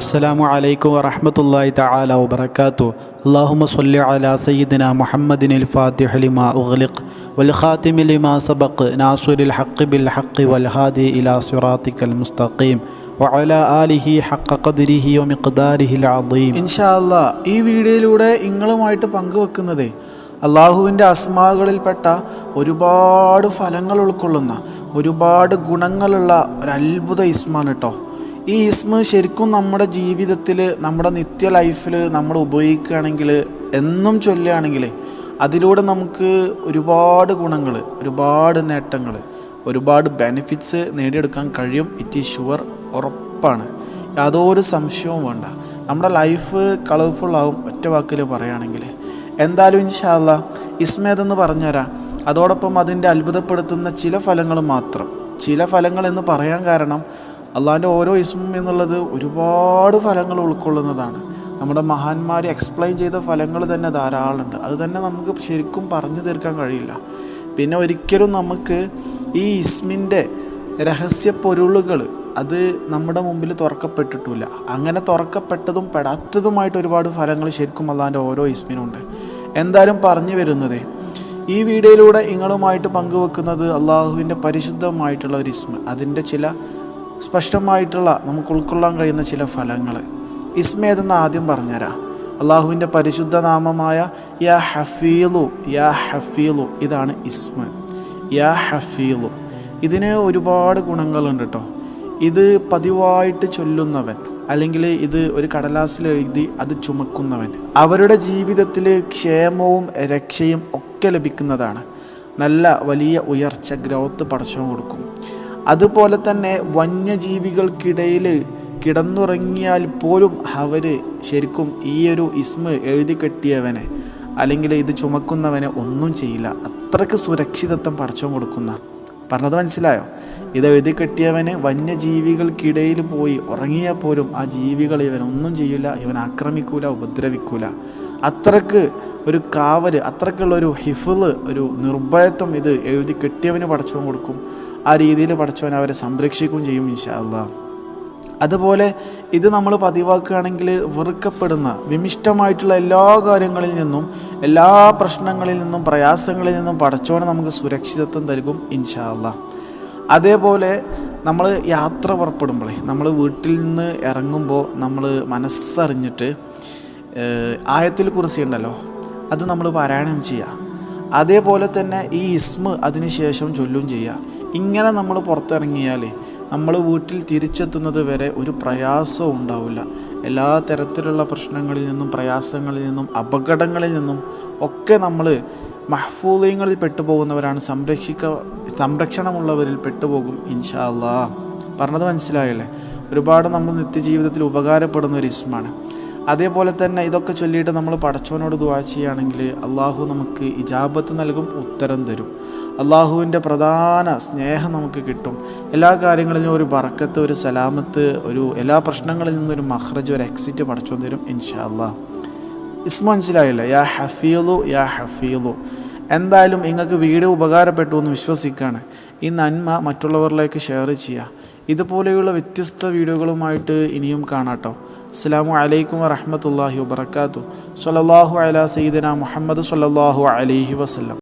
അസ്സലാമു അലൈക്കും വറഹമത്തല്ലാഹി തആല വബറകാതു അല്ലാഹുമ്മ സ്വല്ലി അലാ സയ്യിദിന മുഹമ്മദിനിൽ ഫാത്തിഹ ലിമാ ഉഗ്ലിഖ് വൽ ലിമാ സബഖ് നാസുരിൽ ഹഖ് ബിൽ ഹഖ് വൽ ഹാദി ഇലാ സിറാത്തിക്കൽ മുസ്തഖീം വഅലാ ആലിഹി ഹഖ ഖദ്രിഹി വമിഖ്ദാരിഹിൽ അദീം. അല്ലാഹ് ഈ വീഡിയോയിലൂടെ നിങ്ങളുമായിട്ട് പങ്കുവെക്കുന്നത് അള്ളാഹുവിന്റെ അസ്മാകളിൽപ്പെട്ട ഒരുപാട് ഫലങ്ങൾ ഉൾക്കൊള്ളുന്ന ഒരുപാട് ഗുണങ്ങളുള്ള ഒരു അത്ഭുത ഇസ്മാണ് കേട്ടോ ഈ ഇസ്മ ശരിക്കും നമ്മുടെ ജീവിതത്തിൽ നമ്മുടെ നിത്യ ലൈഫിൽ നമ്മൾ ഉപയോഗിക്കുകയാണെങ്കിൽ എന്നും ചൊല്ലുകയാണെങ്കിൽ അതിലൂടെ നമുക്ക് ഒരുപാട് ഗുണങ്ങൾ ഒരുപാട് നേട്ടങ്ങൾ ഒരുപാട് ബെനിഫിറ്റ്സ് നേടിയെടുക്കാൻ കഴിയും. ഇറ്റ് ഈസ് ഷുവർ ഉറപ്പാണ്. യാതൊരു സംശയവും വേണ്ട. നമ്മുടെ ലൈഫ് കളർഫുള്ളാവും ഒറ്റ വാക്കിൽ പറയുകയാണെങ്കിൽ എന്തായാലും ഇൻഷാല്ല ഇസ്മേതെന്ന് പറഞ്ഞുതരാം. അതോടൊപ്പം അതിന്റെ അത്ഭുതപ്പെടുത്തുന്ന ചില ഫലങ്ങൾ മാത്രം. ചില ഫലങ്ങൾ എന്ന് പറയാൻ കാരണം അള്ളാഹിന്റെ ഓരോ ഇസ്മും എന്നുള്ളത് ഒരുപാട് ഫലങ്ങൾ ഉൾക്കൊള്ളുന്നതാണ്. നമ്മുടെ മഹാന്മാർ എക്സ്പ്ലെയിൻ ചെയ്ത ഫലങ്ങൾ തന്നെ ധാരാളമുണ്ട്. അത് തന്നെ നമുക്ക് ശരിക്കും പറഞ്ഞു തീർക്കാൻ കഴിയില്ല. പിന്നെ ഒരിക്കലും നമുക്ക് ഈ ഇസ്മിന്റെ രഹസ്യ പൊരുളുകൾ അത് നമ്മുടെ മുമ്പിൽ തുറക്കപ്പെട്ടിട്ടില്ല. അങ്ങനെ തുറക്കപ്പെട്ടതും പെടാത്തതുമായിട്ട് ഒരുപാട് ഫലങ്ങൾ ശരിക്കും അള്ളാന്റെ ഓരോ ഇസ്മിനുണ്ട്. എന്തായാലും പറഞ്ഞു വരുന്നത്. ഈ വീഡിയോയിലൂടെ നിങ്ങളുമായിട്ട് പങ്കുവെക്കുന്നത് അള്ളാഹുവിന്റെ പരിശുദ്ധമായിട്ടുള്ള ഒരു ഇസ്മ. അതിന്റെ ചില സ്പഷ്ടമായിട്ടുള്ള നമുക്ക് ഉൾക്കൊള്ളാൻ കഴിയുന്ന ചില ഫലങ്ങൾ. ഇസ്മ ഏതെന്ന് ആദ്യം പറഞ്ഞുതരാം. അള്ളാഹുവിന്റെ പരിശുദ്ധ നാമമായ യാ ഹഫീലു യാ ഹഫീലു ഇതാണ് ഇസ്മ. യാ ഹഫീലു. ഇതിന് ഒരുപാട് ഗുണങ്ങളുണ്ട് കേട്ടോ ഇത് പതിവായിട്ട് ചൊല്ലുന്നവൻ. അല്ലെങ്കിൽ ഇത് ഒരു കടലാസിൽ എഴുതി അത് ചുമക്കുന്നവൻ. അവരുടെ ജീവിതത്തിൽ ക്ഷേമവും രക്ഷയും ഒക്കെ ലഭിക്കുന്നതാണ്. നല്ല വലിയ ഉയർച്ച ഗ്രോത്ത് പടച്ചോ കൊടുക്കും. അതുപോലെ തന്നെ വന്യജീവികൾക്കിടയിൽ കിടന്നുറങ്ങിയാൽ പോലും അവർ ശരിക്കും ഈ ഒരു ഇസ്മ എഴുതി കെട്ടിയവനെ അല്ലെങ്കിൽ ഇത് ചുമക്കുന്നവനെ ഒന്നും ചെയ്യില്ല. അത്രയ്ക്ക് സുരക്ഷിതത്വം പടച്ചോ കൊടുക്കുന്ന. പറഞ്ഞത് മനസ്സിലായോ? ഇത് എഴുതി കെട്ടിയവന് വന്യജീവികൾക്കിടയിൽ പോയി ഉറങ്ങിയാൽ പോലും ആ ജീവികൾ ഇവനൊന്നും ചെയ്യില്ല ഇവൻ ആക്രമിക്കൂല ഉപദ്രവിക്കൂല. അത്രയ്ക്ക് ഒരു കാവൽ അത്രക്കുള്ള ഒരു ഹിഫിൾ ഒരു നിർഭയത്വം ഇത് എഴുതി കെട്ടിയവന് പടച്ചവൻ കൊടുക്കും. ആ രീതിയിൽ പടച്ചവൻ അവരെ സംരക്ഷിക്കുകയും ചെയ്യും ഇൻഷാ അള്ളാ അതുപോലെ ഇത് നമ്മൾ പതിവാക്കുകയാണെങ്കിൽ വെറുക്കപ്പെടുന്ന വിമിഷ്ടമായിട്ടുള്ള എല്ലാ കാര്യങ്ങളിൽ നിന്നും എല്ലാ പ്രശ്നങ്ങളിൽ നിന്നും പ്രയാസങ്ങളിൽ നിന്നും പടച്ചോനെ നമുക്ക് സുരക്ഷിതത്വം തരും ഇൻഷാ അതേപോലെ നമ്മൾ യാത്ര പുറപ്പെടുമ്പോഴേ നമ്മൾ വീട്ടിൽ നിന്ന് ഇറങ്ങുമ്പോൾ നമ്മൾ മനസ്സറിഞ്ഞിട്ട് ആയത്തിൽ കുറിച്ച് ഉണ്ടല്ലോ അത് നമ്മൾ പാരായണം ചെയ്യുക. അതേപോലെ തന്നെ ഈ ഇസ്മ അതിനുശേഷം ചൊല്ലും ചെയ്യുക. ഇങ്ങനെ നമ്മൾ പുറത്തിറങ്ങിയാൽ നമ്മൾ വീട്ടിൽ തിരിച്ചെത്തുന്നത് വരെ ഒരു പ്രയാസവും ഉണ്ടാവില്ല. എല്ലാ തരത്തിലുള്ള പ്രശ്നങ്ങളിൽ നിന്നും പ്രയാസങ്ങളിൽ നിന്നും അപകടങ്ങളിൽ നിന്നും ഒക്കെ നമ്മൾ മഹ്ഫൂലയങ്ങളിൽ പെട്ടുപോകുന്നവരാണ് സംരക്ഷിക്ക സംരക്ഷണമുള്ളവരിൽ പെട്ടുപോകും ഇൻഷാ അല്ലാ പറഞ്ഞത് മനസ്സിലായല്ലേ? ഒരുപാട് നമ്മൾ നിത്യജീവിതത്തിൽ ഉപകാരപ്പെടുന്ന ഒരു ഇസ്മാണ്. അതേപോലെ തന്നെ ഇതൊക്കെ ചൊല്ലിയിട്ട് നമ്മൾ പടച്ചോനോട് ദുവാ ചെയ്യുകയാണെങ്കിൽ അള്ളാഹു നമുക്ക് ഇജാബത്ത് നൽകും ഉത്തരം തരും. അള്ളാഹുവിന്റെ പ്രധാന സ്നേഹം നമുക്ക് കിട്ടും. എല്ലാ കാര്യങ്ങളിലും ഒരു ബറക്കത്ത് ഒരു സലാമത്ത് ഒരു എല്ലാ പ്രശ്നങ്ങളിൽ നിന്നൊരു മഹ്റജ് ഒരു എക്സിറ്റ് പടച്ചോൻ തരും ഇൻഷാ അള്ളാഹ് ഇസ്മ മനസ്സിലായില്ല? യാ ഹഫീലു യാ ഹഫീലു എന്തായാലും നിങ്ങൾക്ക് വീഡിയോ ഉപകാരപ്പെട്ടു എന്ന് വിശ്വസിക്കുകയാണ് ഈ നന്മ മറ്റുള്ളവരിലേക്ക് ഷെയർ ചെയ്യുക ഇതുപോലെയുള്ള വ്യത്യസ്ത വീഡിയോകളുമായിട്ട് ഇനിയും കാണാട്ടോ. അസ്സാമു അലൈക്കും വറഹമത്തല്ലാഹി വബർക്കാത്തു സല്ലാഹു അല സീദന മുഹമ്മദ് സല്ലാഹു അലൈഹി വസ്ലം